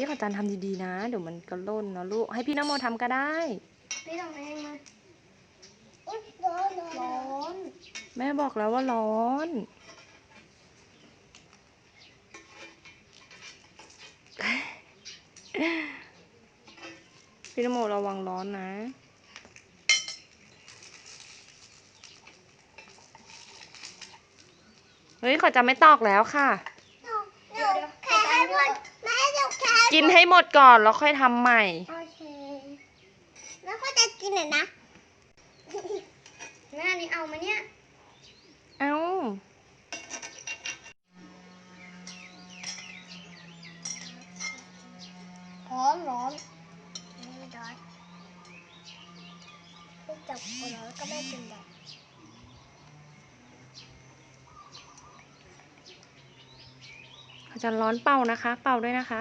พี่ขอจันทำดีๆนะ เดี๋ยวมันก็ล่นนะลูก ให้พี่นโมทำก็ได้ พี่ทำเองมาอุ๊ยร้อนร้อนร้อนแม่บอกแล้วว่าร้อน พี่นโมระวังร้อนนะ เฮ้ยขอจะไม่ตอกแล้วค่ะ เดี๋ยวแค่ให้หมดแม่เดี๋ยวแค่ กินให้หมดก่อนแล้วค่อยทำใหม่ โอเค แล้วก็จะกินเลยนะแม่อันนี้เอาไหมเนี่ย เอ้าร้อนร้อนไม่ร้อนไม่จับคนแล้วก็ไม่กินแบบขอจะร้อนเป่านะคะ เป่าด้วยนะคะ